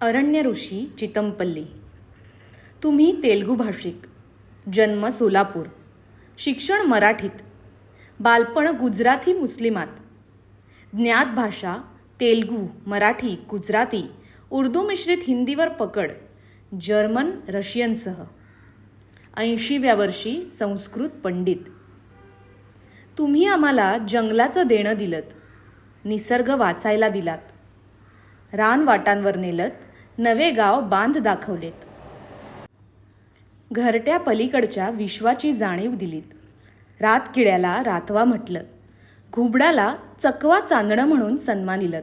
अरण्य ऋषी चितमपल्ली. तुम्ही तेलगू भाषिक. जन्म सोलापूर. शिक्षण मराठीत. बालपण गुजराती मुस्लिमात. ज्ञात भाषा तेलगू मराठी गुजराती उर्दू मिश्रित हिंदीवर पकड. जर्मन रशियनसह ऐंशीव्या वर्षी संस्कृत पंडित. तुम्ही आम्हाला जंगलाचं देणं दिलत. निसर्ग वाचायला दिलात. रानवाटांवर नेलत. नवे गाव बांध दाखवलेत. घरट्या पलीकडच्या विश्वाची जाणीव दिलीत. रातकिड्याला रातवा म्हटलं. घुबडाला चकवा चांदणं म्हणून सन्मानिलत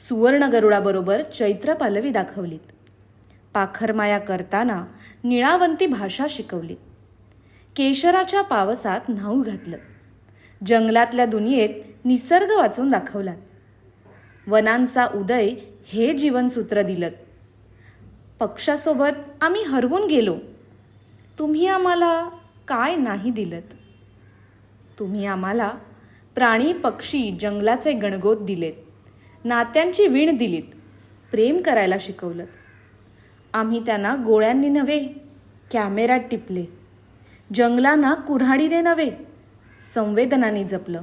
सुवर्ण गरुडाबरोबर चैत्र पालवी दाखवलीत. पाखरमाया करताना निळावंती भाषा शिकवली केशराच्या पावसात न्हाऊ घातलं. जंगलातल्या दुनियेत निसर्ग वाचून दाखवला वनांचा उदय हे जीवनसूत्र दिलं. पक्षासोबत आम्ही हरवून गेलो. तुम्ही आम्हाला काय नाही दिलत? तुम्ही आम्हाला प्राणी पक्षी जंगलाचे गणगोत दिलेत. नात्यांची वीण दिलीत. प्रेम करायला शिकवलं. आम्ही त्यांना गोळ्यांनी नव्हे कॅमेऱ्यात टिपले. जंगलांना कुऱ्हाडीने नव्हे संवेदनाने जपलं.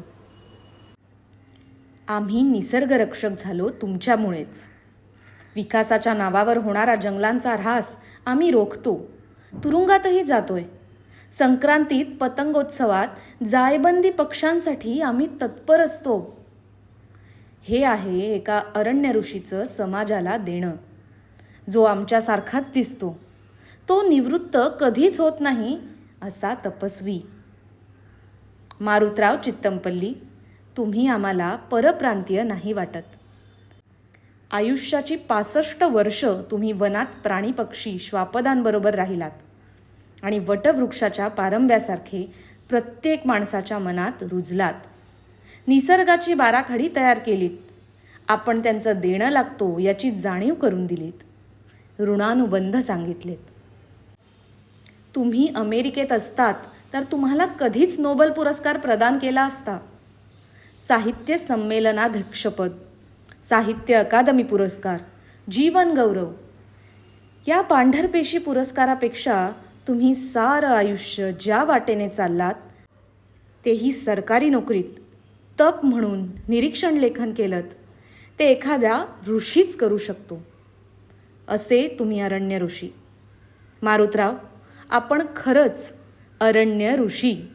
आम्ही निसर्गरक्षक झालो तुमच्यामुळेच. विकासाच्या नावावर होणारा जंगलांचा ऱ्हास आम्ही रोखतो. तुरुंगातही जातोय. संक्रांतीत पतंगोत्सवात जायबंदी पक्ष्यांसाठी आम्ही तत्पर असतो. हे आहे एका अरण्य ऋषीचं समाजाला देणं. जो आमच्यासारखाच दिसतो. तो निवृत्त कधीच होत नाही असा तपस्वी. मारुतराव चित्तमपल्ली तुम्ही आम्हाला परप्रांतीय नाही वाटत. आयुष्याची पासष्ट वर्ष तुम्ही वनात प्राणी पक्षी श्वापदांबरोबर राहिलात. आणि वटवृक्षाच्या पारंब्यासारखे प्रत्येक माणसाच्या मनात रुजलात. निसर्गाची बाराखडी तयार केलीत. आपण त्यांचं देणं लागतो याची जाणीव करून दिलीत. ऋणानुबंध सांगितलेत. तुम्ही अमेरिकेत असतात तर तुम्हाला कधीच नोबल पुरस्कार प्रदान केला असता. साहित्य संमेलनाध्यक्षपद साहित्य अकादमी पुरस्कार जीवन गौरव. या पांढरपेशी पुरस्कारापेक्षा तुम्ही सारं आयुष्य ज्या वाटेने चाललात तेही सरकारी नोकरीत तप म्हणून निरीक्षण लेखन केलं ते एखाद्या ऋषीच करू शकतो. असे तुम्ही अरण्य ऋषी. मारुतराव आपण खरंच अरण्य ऋषी.